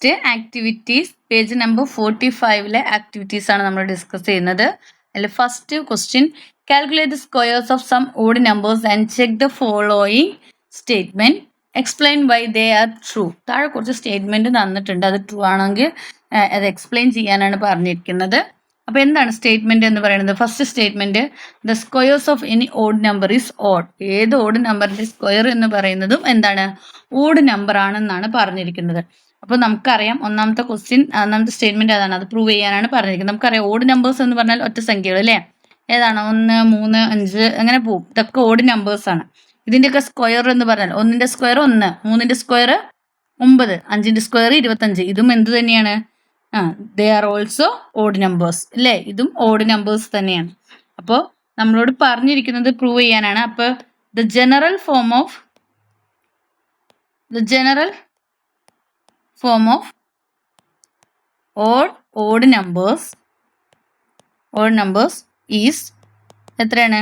Next activities page number forty ഫൈവിലെ activities ആണ് നമ്മൾ discuss ചെയ്യുന്നത്. അതിൽ first question calculate the squares of some odd numbers and check the following statement explain why they are true താഴെ കുറച്ച് statement തന്നിട്ടുണ്ട്. അത് true ആണെങ്കിൽ അത് എക്സ്പ്ലെയിൻ ചെയ്യാനാണ് പറഞ്ഞിരിക്കുന്നത്. അപ്പോൾ എന്താണ് സ്റ്റേറ്റ്മെന്റ് എന്ന് പറയുന്നത്? First statement the squares of any odd number is odd ഏത് ഓഡ് നമ്പറിന്റെ സ്ക്വയർ എന്ന് പറയുന്നതും എന്താണ്? ഓഡ് നമ്പർ ആണെന്നാണ് പറഞ്ഞിരിക്കുന്നത്. അപ്പോൾ നമുക്കറിയാം ഒന്നാമത്തെ ക്വസ്റ്റ്യൻ ഒന്നാമത്തെ സ്റ്റേറ്റ്മെന്റ് അതാണ് അത് പ്രൂവ് ചെയ്യാനാണ് പറഞ്ഞിരിക്കുന്നത്. നമുക്കറിയാം ഓഡ് നമ്പേഴ്സ് എന്ന് പറഞ്ഞാൽ ഒറ്റ സംഖ്യകൾ അല്ലേ? ഏതാണ്? ഒന്ന് മൂന്ന് അഞ്ച് അങ്ങനെ പോവും. ഇതൊക്കെ ഓഡ് നമ്പേഴ്സ് ആണ്. ഇതിന്റെയൊക്കെ സ്ക്വയർ എന്ന് പറഞ്ഞാൽ ഒന്നിന്റെ സ്ക്വയർ ഒന്ന് മൂന്നിന്റെ സ്ക്വയർ ഒമ്പത് അഞ്ചിന്റെ സ്ക്വയർ ഇരുപത്തഞ്ച്. ഇതും എന്ത് തന്നെയാണ്? ആ they are also odd numbers അല്ലേ? ഇതും ഓഡ് നമ്പേഴ്സ് തന്നെയാണ്. അപ്പോൾ നമ്മളോട് പറഞ്ഞിരിക്കുന്നത് പ്രൂവ് ചെയ്യാനാണ്. അപ്പോൾ the general form of the general form of odd odd numbers odd numbers is എത്രയാണ്?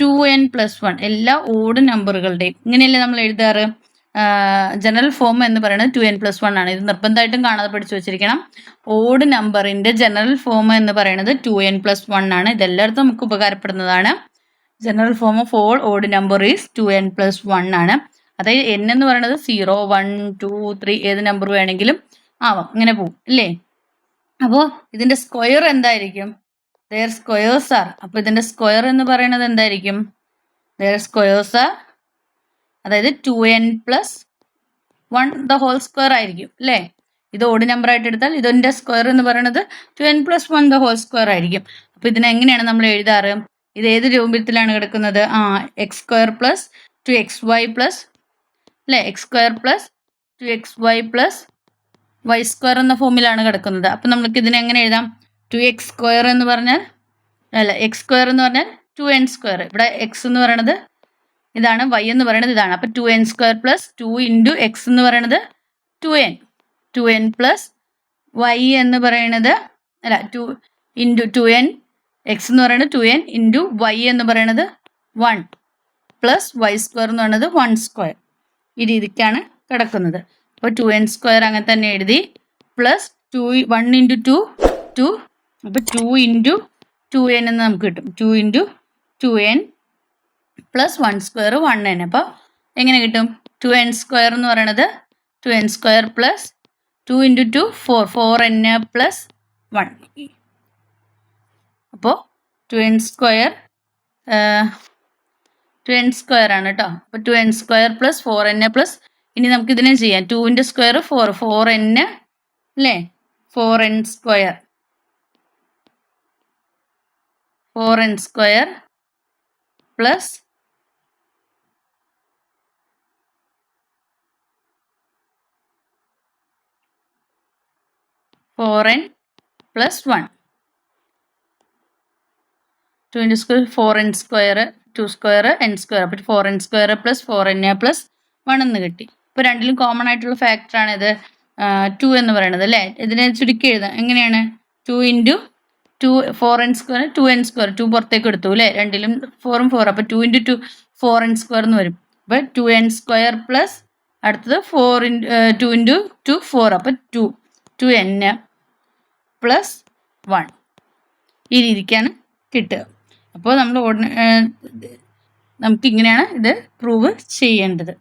ടു എൻ പ്ലസ് വൺ എല്ലാ ഓഡ് നമ്പറുകളുടെയും ഇങ്ങനെയല്ലേ നമ്മൾ എഴുതാറ്? ജനറൽ ഫോം എന്ന് പറയുന്നത് ടു എൻ പ്ലസ് വൺ ആണ്. ഇത് നിർബന്ധമായിട്ടും കാണാതെ പഠിച്ചു വെച്ചിരിക്കണം. ഓഡ് നമ്പറിന്റെ ജനറൽ ഫോം എന്ന് പറയുന്നത് ടു എൻ പ്ലസ് വൺ ആണ്. ഇതെല്ലായിടത്തും നമുക്ക് ഉപകാരപ്പെടുന്നതാണ്. General form of all odd number is two N plus one ആണ്. അതായത് എൻ എന്ന് പറയുന്നത് സീറോ വൺ ടു ത്രീ ഏത് നമ്പർ വേണമെങ്കിലും ആവാം. ഇങ്ങനെ പോവും അല്ലേ അപ്പോൾ ഇതിന്റെ സ്ക്വയർ എന്തായിരിക്കും? ദർ സ്ക്വയേഴ്സ് ആർ അപ്പോൾ ഇതിന്റെ സ്ക്വയർ എന്ന് പറയുന്നത് എന്തായിരിക്കും? ദർ സ്ക്വയേഴ്സ് ആർ അതായത് two N plus one the whole square ആയിരിക്കും അല്ലേ ഇത് ഓഡ് നമ്പർ ആയിട്ട് എടുത്താൽ ഇതിന്റെ സ്ക്വയർ എന്ന് പറയുന്നത് two N plus one the whole square ആയിരിക്കും. അപ്പോൾ ഇതിനെങ്ങനെയാണ് നമ്മൾ എഴുതാറ്? ഇത് ഏത് രൂപത്തിലാണ് കിടക്കുന്നത്? ആ X square plus two X Y plus അല്ലേ? X square plus two X Y plus Y square എന്ന ഫോമിലാണ് കിടക്കുന്നത്. അപ്പം നമുക്ക് ഇതിനെ എങ്ങനെ എഴുതാം? ടു എക്സ് സ്ക്വയർ എന്ന് പറഞ്ഞാൽ അല്ല എക്സ് സ്ക്വയർ എന്ന് പറഞ്ഞാൽ ടു എൻ സ്ക്വയർ ഇവിടെ എക്സ് എന്ന് പറയണത് ഇതാണ് വൈ എന്ന് പറയുന്നത് ഇതാണ്. അപ്പം two N square plus two into X എന്ന് പറയണത് two N two N plus Y എന്ന് പറയണത് അല്ല two into two N X എന്ന് പറയുന്നത് ടു എൻ ഇന്റു വൈ എന്ന് പറയണത് വൺ പ്ലസ് വൈ സ്ക്വയർ എന്ന് പറയുന്നത് വൺ സ്ക്വയർ ഈ രീതിക്കാണ് കിടക്കുന്നത്. അപ്പോൾ ടു എൻ സ്ക്വയർ അങ്ങനെ തന്നെ എഴുതി. Plus two one into two two അപ്പോൾ ടു ഇന്റു ടു എൻ എന്ന് നമുക്ക് കിട്ടും. Two into two N plus one square one N അപ്പോൾ എങ്ങനെ കിട്ടും? ടു എൻ സ്ക്വയർ എന്ന് പറയണത് two N square plus two into two four four N plus one അപ്പോൾ two N square two N square ആണ് കേട്ടോ അപ്പോൾ two N square plus four N plus ഇനി നമുക്ക് ഇതിനെ ചെയ്യാം. ടുവിന്റെ സ്ക്വയർ ഫോർ ഫോർ എൻ അല്ലേ? Four N square four N square plus four N plus one two into square four N square two square N square അപ്പോൾ four N square plus four N plus one എന്ന് കിട്ടി. ഇപ്പോൾ രണ്ടിലും common ആയിട്ടുള്ള ഫാക്ടറാണ് ഇത് to എന്ന് പറയുന്നത് അല്ലേ? ഇതിനെ ചുരുക്കി എഴുതാം. എങ്ങനെയാണ്? Two into two four N square two N square two പുറത്തേക്ക് എടുത്തു അല്ലേ? രണ്ടിലും ഫോറും ഫോർ അപ്പോൾ two into two four N square എന്ന് വരും. അപ്പോൾ ടു എൻ സ്ക്വയർ പ്ലസ് അടുത്തത് four in two into two four അപ്പോൾ two two N plus one ഈ രീതിക്കാണ് കിട്ടുക. അപ്പോൾ നമ്മൾ നമുക്ക് ഇങ്ങനെയാണ് ഇത് പ്രൂവ് ചെയ്യേണ്ടത്.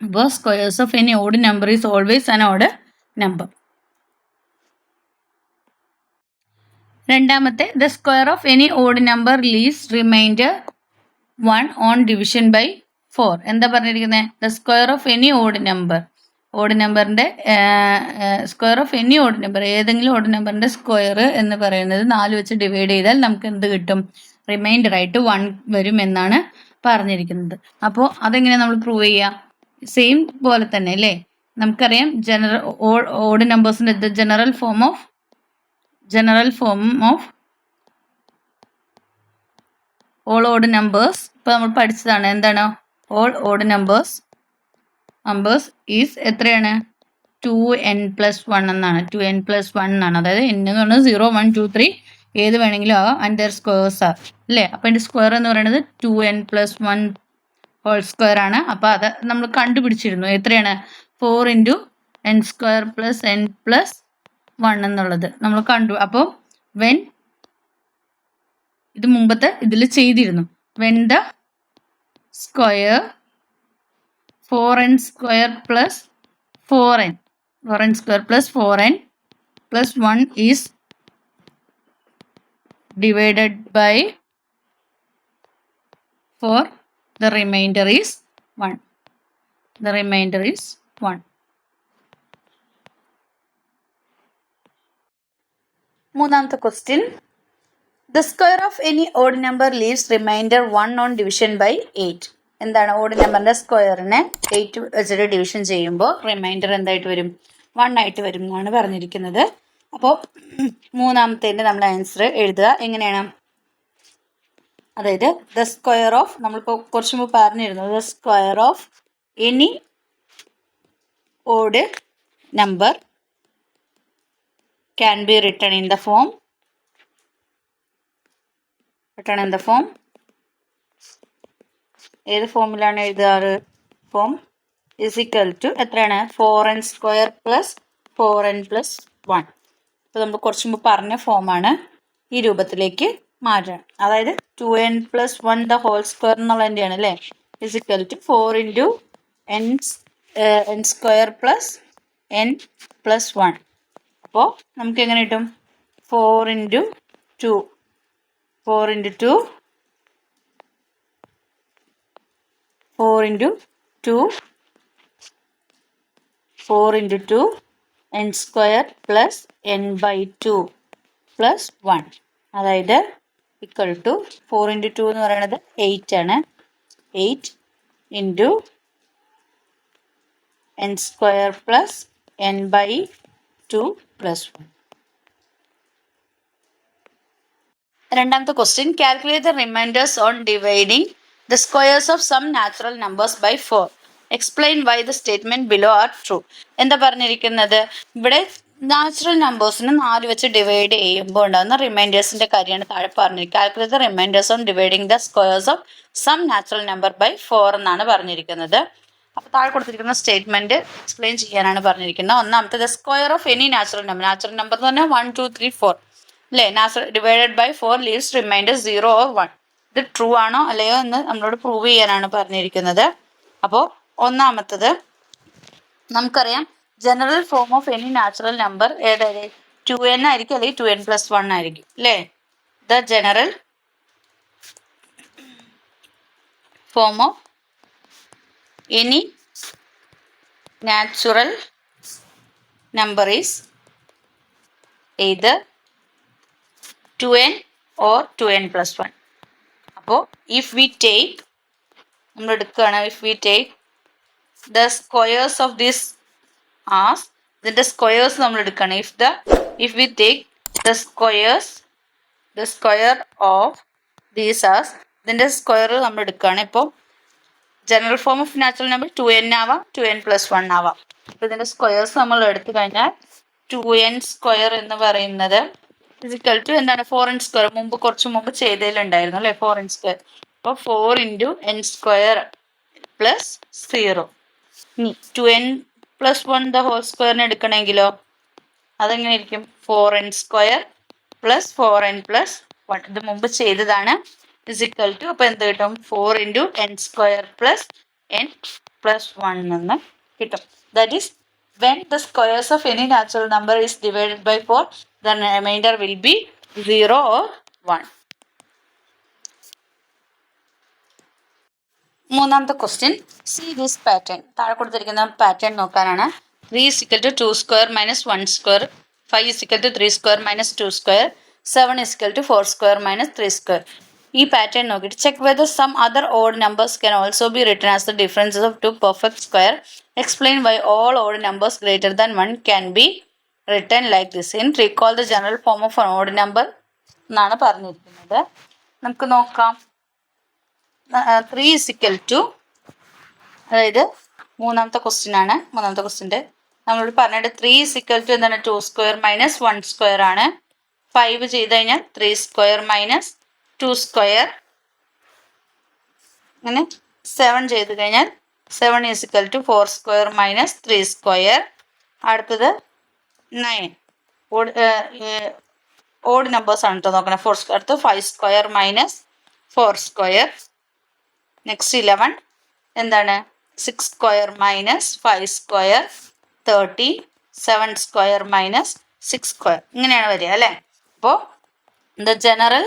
അപ്പോൾ squares of any odd number is always an odd number രണ്ടാമത്തെ the square of any odd number leaves remainder one on division by four എന്താ പറഞ്ഞിരിക്കുന്നത് the square of any odd number odd നമ്പറിന്റെ square of any odd number ഏതെങ്കിലും odd നമ്പറിന്റെ square എന്ന് പറയുന്നത് നാല് വെച്ച് ഡിവൈഡ് ചെയ്താൽ നമുക്ക് എന്ത് കിട്ടും? റിമൈൻഡർ ആയിട്ട് വൺ വരും എന്നാണ് പറഞ്ഞിരിക്കുന്നത്. അപ്പോൾ അതെങ്ങനെ നമ്മൾ പ്രൂവ് ചെയ്യുക സെയിം പോലെ തന്നെ അല്ലേ? നമുക്കറിയാം general odd നമ്പേഴ്സിന്റെ general form of general form of all odd numbers ഇപ്പോൾ നമ്മൾ പഠിച്ചതാണ് എന്താണ്? All odd numbers numbers is എത്രയാണ്? ടു എൻ പ്ലസ് വൺ എന്നാണ്. ടു എൻ പ്ലസ് വൺ എന്നാണ്. അതായത് എൻ എന്ന് പറയുന്നത് സീറോ വൺ ടു ത്രീ ഏത് വേണമെങ്കിലും ആവാം. ആൻഡ് ദർ സ്ക്വയേഴ്സ് ആർ അല്ലേ? അപ്പോൾ എന്റെ സ്ക്വയർ എന്ന് പറയുന്നത് two N plus one whole square ആണ്. അപ്പോൾ അത് നമ്മൾ കണ്ടുപിടിച്ചിരുന്നു. എത്രയാണ്? Four into N square plus N plus one എന്നുള്ളത് നമ്മൾ കണ്ടു. അപ്പോൾ വെൻ ഇത് മുമ്പത്തെ ഇതിൽ ചെയ്തിരുന്നു. When the square four n square plus four n four n square plus four n plus one is divided by 4 the remainder is 1 the remainder is 1 മൂന്നാമത്തെ question the square of any odd number leaves remainder one on division by eight എന്താണ് odd നമ്പറിന്റെ സ്ക്വയറിനെ eight വെച്ചിട്ട് division ചെയ്യുമ്പോൾ remainder എന്തായിട്ട് വരും? One ആയിട്ട് വരും എന്നാണ് പറഞ്ഞിരിക്കുന്നത്. അപ്പോൾ മൂന്നാമത്തേന്റെ നമ്മൾ ആൻസർ എഴുതുക. എങ്ങനെയാണ്? അതായത് ദ സ്ക്വയർ ഓഫ് നമ്മളിപ്പോൾ കുറച്ച് മുമ്പ് പറഞ്ഞിരുന്നു. The square of any odd number can be written in the form written in the form ഏത് ഫോമിലാണ് എഴുതാറ്? ഫോം ഈക്വൽ ടു എത്രയാണ്? Four N square plus four N plus one അപ്പോൾ നമ്മൾ കുറച്ച് മുമ്പ് പറഞ്ഞ ഫോമാണ് ഈ രൂപത്തിലേക്ക് മാറ്റണം അതായത് two N plus one the whole square എന്നുള്ളതിന്റെയാണ് അല്ലേ? Is equal to four into N N square plus N plus one അപ്പോൾ നമുക്ക് എങ്ങനെ കിട്ടും? Four into two four into two four into two four into two N square plus N by two plus one അതായത് equal to four into two എന്ന് പറയുന്നത് eight ആണ്. Eight into N square plus N by two plus one രണ്ടാമത്തെ question calculate the remainders on dividing the squares of some natural numbers by four explain why the statement below are true എന്താ പറഞ്ഞിരിക്കുന്നത്? ഇവിടെ natural നമ്പേഴ്സിനെ നാല് വെച്ച് divide ചെയ്യുമ്പോൾ ഉണ്ടാകുന്ന റിമൈൻഡേഴ്സിന്റെ കാര്യമാണ് താഴെ പറഞ്ഞിരിക്കുന്നത്. Calculate reminders on dividing the squares of some natural number by four എന്നാണ് പറഞ്ഞിരിക്കുന്നത്. അപ്പോൾ താഴെ കൊടുത്തിരിക്കുന്ന സ്റ്റേറ്റ്മെന്റ് എക്സ്പ്ലെയിൻ ചെയ്യാനാണ് പറഞ്ഞിരിക്കുന്നത്. ഒന്നാമത്തെ the square of any natural number natural number എന്ന് പറഞ്ഞാൽ വൺ ടു ത്രീ ഫോർ അല്ലേ natural divided by four leaves reminder zero or one ഇത് ട്രൂ ആണോ അല്ലയോ എന്ന് നമ്മളോട് പ്രൂവ് ചെയ്യാനാണ് പറഞ്ഞിരിക്കുന്നത്. അപ്പോൾ ഒന്നാമത്തത് നമുക്കറിയാം general form of any natural number ഏതായാലും ടു എൻ ആയിരിക്കും അല്ലെങ്കിൽ ടു എൻ പ്ലസ് വൺ ആയിരിക്കും. അല്ലേ the general form of any natural number is either 2n or 2n plus 1 അപ്പോൾ ഇഫ് വി ടേക്ക് നമ്മൾ എടുക്കുകയാണ് if we take the squares of this as ഇതിന്റെ squares നമ്മൾ എടുക്കുകയാണ്. If the if we take the squares the square of these as ഇതിന്റെ square നമ്മൾ എടുക്കുകയാണ്. ഇപ്പോൾ general form of natural number two n ആവാം ടു എൻ പ്ലസ് വൺ ആവാം. അപ്പോൾ ഇതിന്റെ സ്ക്വയേഴ്സ് നമ്മൾ എടുത്തു കഴിഞ്ഞാൽ ടു എൻ സ്ക്വയർ എന്ന് പറയുന്നത് ഫിസിക്കൽ ടു എന്താണ്? ഫോർ എൻ സ്ക്വയർ മുമ്പ് കുറച്ച് മുമ്പ് ചെയ്തതിലുണ്ടായിരുന്നു അല്ലേ? ഫോർ എൻ സ്ക്വയർ അപ്പോൾ four into n square plus zero ഇനി two n plus one the whole സ്ക്വയറിന് എടുക്കണമെങ്കിലോ അതെങ്ങനെ ഇരിക്കും four n square plus four n plus one ഇത് മുമ്പ് ചെയ്തതാണ്. ഫിസിക്കൽ ടു അപ്പോൾ എന്ത് കിട്ടും? Four into n square plus n plus one എന്ന് കിട്ടും. That is when the squares of any natural number is divided by 4 the remainder will be 0 or 1 മൂന്നാമത്തെ question see this pattern താഴെ കൊടുത്തിരിക്കുന്ന pattern നോക്കാനാണ്. Three is equal to two square minus one square five is equal to three square minus two square seven is equal to four square minus three square ഈ pattern നോക്കിയിട്ട് check whether some other odd numbers can also be written as the differences of two perfect square explain why all odd numbers greater than one can be written like this in recall the general form of odd number എന്നാണ് പറഞ്ഞിരിക്കുന്നത്. നമുക്ക് നോക്കാം. Three is equal to അതായത് മൂന്നാമത്തെ question ആണ്. മൂന്നാമത്തെ ക്വസ്റ്റ്യന്റെ നമ്മളോട് പറഞ്ഞിട്ട് ത്രീ ഇസിക്കൽ ടു എന്താണ്? Two square minus one square ആണ്. ഫൈവ് ചെയ്ത് കഴിഞ്ഞാൽ three square minus two square. അങ്ങനെ സെവൻ ചെയ്ത് കഴിഞ്ഞാൽ seven is equal to four square minus three square അടുത്തത് നയൻ ഓഡ് ഓഡ് നമ്പേഴ്സ് ആണ് കേട്ടോ നോക്കണം. ഫോർ സ്ക്വയർ അടുത്ത് five square minus four square next eleven എന്താണ്? Six square minus five square thirty seven square minus six square ഇങ്ങനെയാണ് വരിക അല്ലേ? അപ്പോൾ the general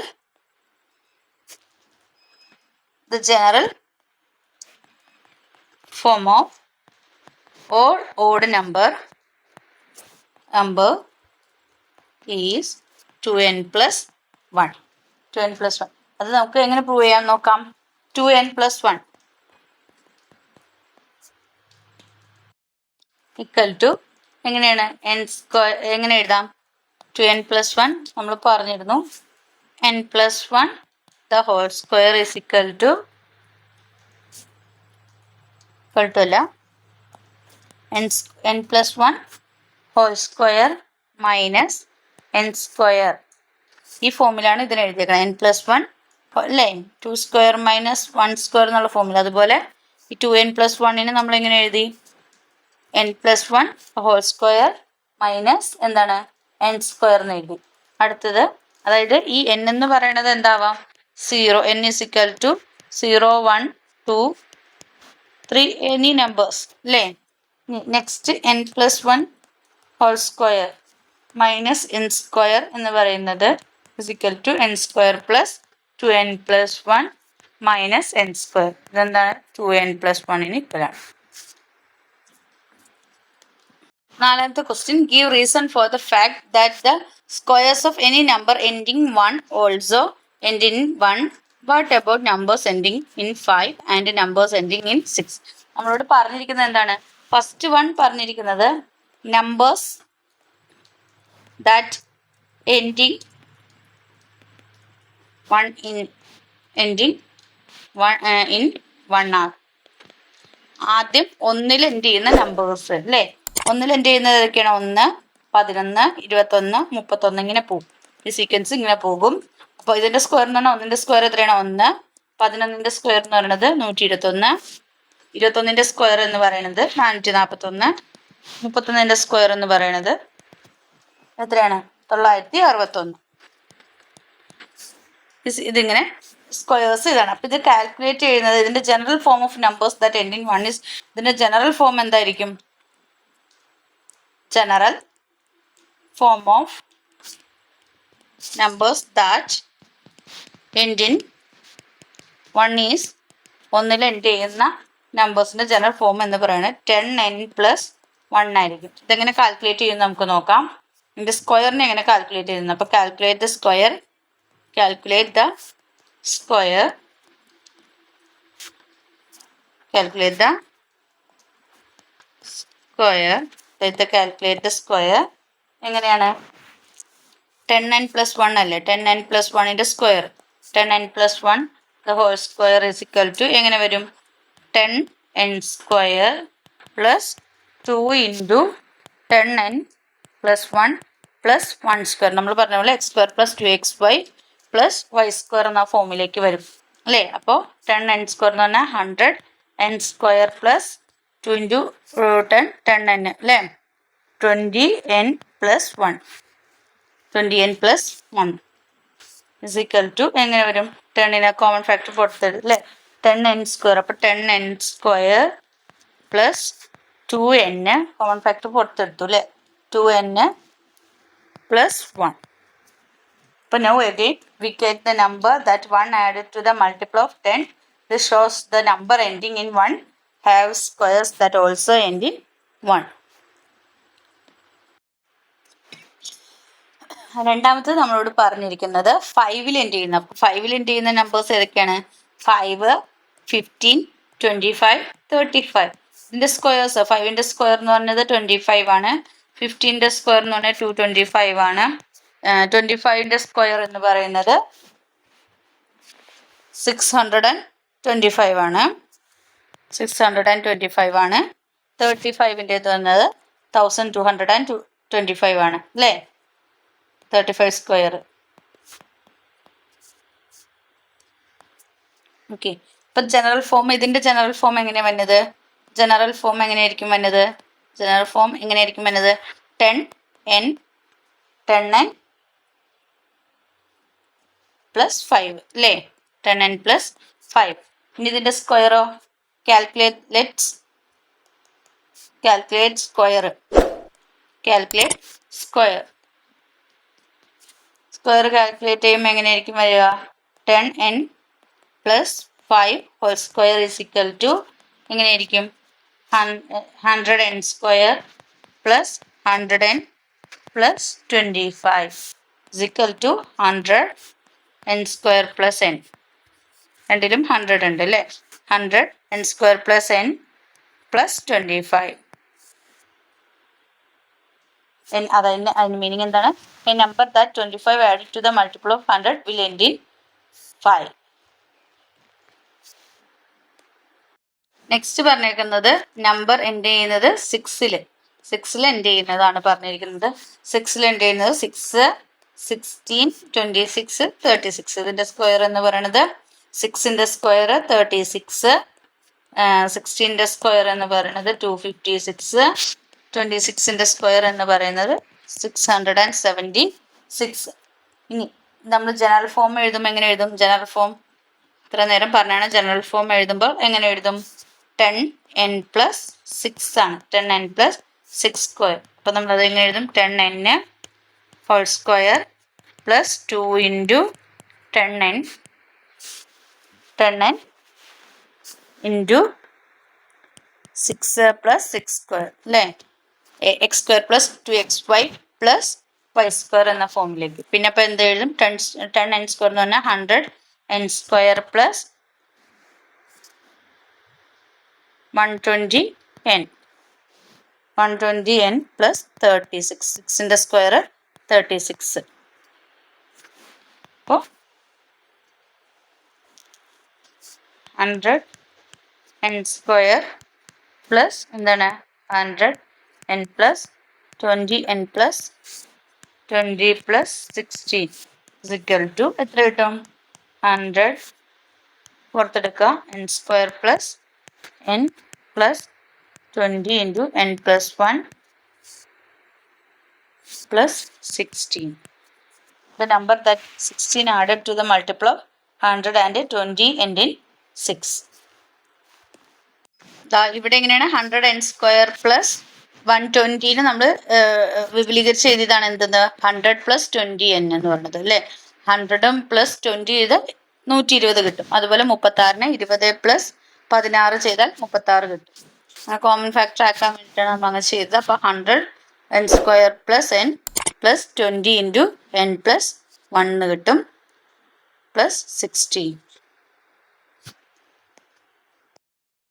the general form of all odd number. Number is 2n plus 1 2n plus 1 അത് നമുക്ക് എങ്ങനെ prove ചെയ്യാൻ നോക്കാം. 2n plus 1 ഈക്വൽ ടു എങ്ങനെയാണ്? എൻ സ്ക്വയർ എങ്ങനെ എഴുതാം? ടു എൻ പ്ലസ് വൺ നമ്മൾ പറഞ്ഞിരുന്നു. N plus one the whole square is equal to കുഴപ്പമില്ല n n plus one whole square minus n square ഈ ഫോമിലാണ് ഇതിന് എഴുതിയേക്കുന്നത് എൻ പ്ലസ് വൺ അല്ലേ? Two square minus one square എന്നുള്ള ഫോമിൽ അതുപോലെ ഈ ടു എൻ പ്ലസ് വണ്ണിന് നമ്മൾ എങ്ങനെ എഴുതി? N plus one whole square minus എന്താണ്? എൻ സ്ക്വയർ എന്ന് എഴുതി. അടുത്തത് അതായത് ഈ എൻ എന്ന് പറയുന്നത് എന്താവാം? Zero n is equal to zero one two three any numbers അല്ലേ next n plus one whole square minus n square എന്ന് പറയുന്നത് is equal to n square plus two n plus one minus n square ഇതെന്താണ്? Two N plus വണ്ണിന് ഇക്വലാണ് നാലാമത്തെ question give reason for the fact that the squares of any number ending one also end in one what about numbers ending in five and numbers ending in six നമ്മളോട് പറഞ്ഞിരിക്കുന്നത് എന്താണ്? First one പറഞ്ഞിരിക്കുന്നത് numbers that ending one in ending one in one are ആദ്യം ഒന്നിൽ end ചെയ്യുന്ന numbers അല്ലേ? ഒന്നിൽ end ചെയ്യുന്നത് ഏതൊക്കെയാണ്? ഒന്ന് പതിനൊന്ന് ഇരുപത്തൊന്ന് മുപ്പത്തൊന്ന് ഇങ്ങനെ പോകും. ഈ സീക്വൻസ് ഇങ്ങനെ പോകും. അപ്പോൾ ഇതിന്റെ സ്ക്വയർ എന്ന് പറഞ്ഞാൽ ഒന്നിന്റെ സ്ക്വയർ എത്രയാണ്? ഒന്ന്. പതിനൊന്നിന്റെ സ്ക്വയർ എന്ന് പറയുന്നത് നൂറ്റി ഇരുപത്തൊന്ന് ഇരുപത്തൊന്നിന്റെ സ്ക്വയർ എന്ന് പറയുന്നത് നാനൂറ്റി നാൽപ്പത്തൊന്ന് മുപ്പത്തൊന്നിന്റെ സ്ക്വയർ എന്ന് പറയുന്നത് എത്രയാണ്? തൊള്ളായിരത്തി അറുപത്തൊന്ന് ഇതിങ്ങനെ സ്ക്വയേഴ്സ് ഇതാണ്. അപ്പോൾ ഇത് കാൽക്കുലേറ്റ് ചെയ്യുന്നത് ഇതിന്റെ general form of numbers that ending one is ഇതിന്റെ ജനറൽ ഫോം എന്തായിരിക്കും? General form of numbers that end in one is ഒന്നിൽ എൻഡ് ചെയ്യുന്ന നമ്പേഴ്സിന്റെ ജനറൽ ഫോം എന്ന് പറയുന്നത് ടെൻ എൻ പ്ലസ് വൺ ആയിരിക്കും. ഇതെങ്ങനെ കാൽക്കുലേറ്റ് ചെയ്യുന്നത് നമുക്ക് നോക്കാം. ഇതിന്റെ സ്ക്വയറിനെ എങ്ങനെ കാൽക്കുലേറ്റ് ചെയ്യുന്നത് അപ്പോൾ calculate the square calculate the square calculate the square let calculate the square എങ്ങനെയാണ്? ടെൻ നയൻ പ്ലസ് വൺ അല്ലേ? ടെൻ നയൻ പ്ലസ് വണ്ണിന്റെ square ten n plus one the whole square is equal to എങ്ങനെ വരും? Ten n square plus two into ten n plus one plus one square നമ്മൾ പറഞ്ഞ പോലെ x square plus two x y plus y square എന്ന ഫോമിലേക്ക് വരും. അല്ലേ? അപ്പോൾ ടെൻ എൻ സ്ക്വയർ എന്ന് പറഞ്ഞാൽ hundred n square plus two into ten ten n അല്ലേ? Twenty n plus one twenty n plus one is equal to എങ്ങനെ വരും ടെണ്ണിന് കോമൺ ഫാക്ടർ കൊടുത്തത് അല്ലേ ടെൻ എൻ സ്ക്വയർ അപ്പോൾ ten n square plus two എന്ന് കോമൺ ഫാക്ടർ പുറത്തെടുത്തു അല്ലേ ടു എന്ന് പ്ലസ് വൺ അപ്പോൾ again we get the number that 1 added to the multiple of 10. This shows the number ending in 1 have squares that also end in 1. രണ്ടാമത്തത് നമ്മളോട് പറഞ്ഞിരിക്കുന്നത് ഫൈവിൽ end ചെയ്യുന്ന ഫൈവിൽ എൻഡ് ചെയ്യുന്ന നമ്പേഴ്സ് ഏതൊക്കെയാണ്? Five fifteen twenty five thirty five ഇതിന്റെ squares ഫൈവിന്റെ സ്ക്വയർ എന്ന് പറഞ്ഞത് ട്വന്റി ഫൈവ് ആണ് ഫിഫ്റ്റീന്റെ സ്ക്വയർ എന്ന് പറഞ്ഞാൽ ടു ട്വന്റി ഫൈവ് ആണ് ട്വന്റി ഫൈവിന്റെ സ്ക്വയർ എന്ന് പറയുന്നത് six hundred and twenty five ആണ്. Six hundred and twenty five ആണ്. തേർട്ടി ഫൈവിന്റേത് വന്നത് thousand two hundred and twenty five ആണ്. അല്ലേ? തേർട്ടി ഫൈവ് സ്ക്വയർ ഓക്കെ ഇപ്പം ജനറൽ ഫോം ഇതിന്റെ ജനറൽ ഫോം എങ്ങനെയാണ് വന്നത്? ജനറൽ ഫോം എങ്ങനെയായിരിക്കും വന്നത്? ജനറൽ ഫോം എങ്ങനെയായിരിക്കും വന്നത്? Ten n ten n plus five അല്ലേ ടെൻ എൻ പ്ലസ് ഫൈവ് ഇനി ഇതിന്റെ സ്ക്വയറോ calculate let's calculate square calculate square square calculate ചെയ്യുമ്പോൾ എങ്ങനെയായിരിക്കും വരിക? Ten n plus five whole square is equal to എങ്ങനെയായിരിക്കും? Hundred n square plus hundred n plus twenty five is equal to hundred n square plus n രണ്ടിലും hundred ഉണ്ട് അല്ലേ? Hundred n square plus n plus twenty five അതിന് അതിന് meaning എന്താണ്? A number that twenty five add to the multiple of hundred will end in five next പറഞ്ഞിരിക്കുന്നത് number end ചെയ്യുന്നത് സിക്സിൽ സിക്സിൽ എൻഡ് ചെയ്യുന്നതാണ് പറഞ്ഞിരിക്കുന്നത്. സിക്സിൽ എൻഡ് ചെയ്യുന്നത് six sixteen twenty six thirty six ഇതിന്റെ സ്ക്വയർ എന്ന് പറയുന്നത് സിക്സിന്റെ സ്ക്വയർ തേർട്ടി സിക്സ് സിക്സ്റ്റീന്റെ സ്ക്വയർ എന്ന് പറയുന്നത് ടു ഫിഫ്റ്റി സിക്സ് ട്വന്റി സിക്സിന്റെ സ്ക്വയർ എന്ന് പറയുന്നത് six hundred and seventy six ഇനി നമ്മൾ ജനറൽ ഫോം എഴുതുമ്പോൾ എങ്ങനെ എഴുതും? ജനറൽ ഫോം ഇത്ര നേരം പറഞ്ഞാണ്. ജനറൽ ഫോം എഴുതുമ്പോൾ എങ്ങനെ എഴുതും? ടെൻ എൻ പ്ലസ് സിക്സ് ആണ്. Ten n plus six square അപ്പോൾ നമ്മൾ അത് എങ്ങനെ എഴുതും? Ten n whole square plus two into ten n ten n into six plus six square അല്ലേ? X square plus two x y plus y square എന്ന ഫോമിലേക്ക് പിന്നെ അപ്പോൾ എന്ത് എഴുതും? ടെൻ ടെൻ എൻ സ്ക്വയർ എന്ന് പറഞ്ഞാൽ hundred n square plus one twenty n one twenty n plus thirty six സിക്സിന്റെ square thirty six അപ്പോൾ ഹൺഡ്രഡ് എൻ സ്ക്വയർ പ്ലസ് എന്താണ്? Hundred n plus twenty n plus twenty plus sixteen is equal to എത്ര കിട്ടും hundred പുറത്തെടുക്കുക n square plus n plus twenty into n plus one plus 16. The number that 16 added to the multiple of 100 and 20 and in 6. ദാ ഇവിടെ എങ്ങനെയാണ് hundred n square plus one ട്വന്റിന് നമ്മൾ വിപുലീകരിച്ച് എഴുതിയതാണ് എന്തെന്ന്? Hundred plus twenty N എന്ന് പറഞ്ഞത് അല്ലേ? ഹൺഡ്രഡും പ്ലസ് ട്വന്റി ചെയ്ത് നൂറ്റി ഇരുപത് കിട്ടും. അതുപോലെ മുപ്പത്താറിന് ഇരുപത് പ്ലസ് പതിനാറ് ചെയ്താൽ മുപ്പത്താറ് കിട്ടും. കോമൺ ഫാക്ടർ ആക്കാൻ വേണ്ടിയിട്ടാണ് നമ്മൾ അങ്ങനെ ചെയ്തത്. അപ്പോൾ hundred n square plus n plus twenty into n plus one കിട്ടും. Plus sixteen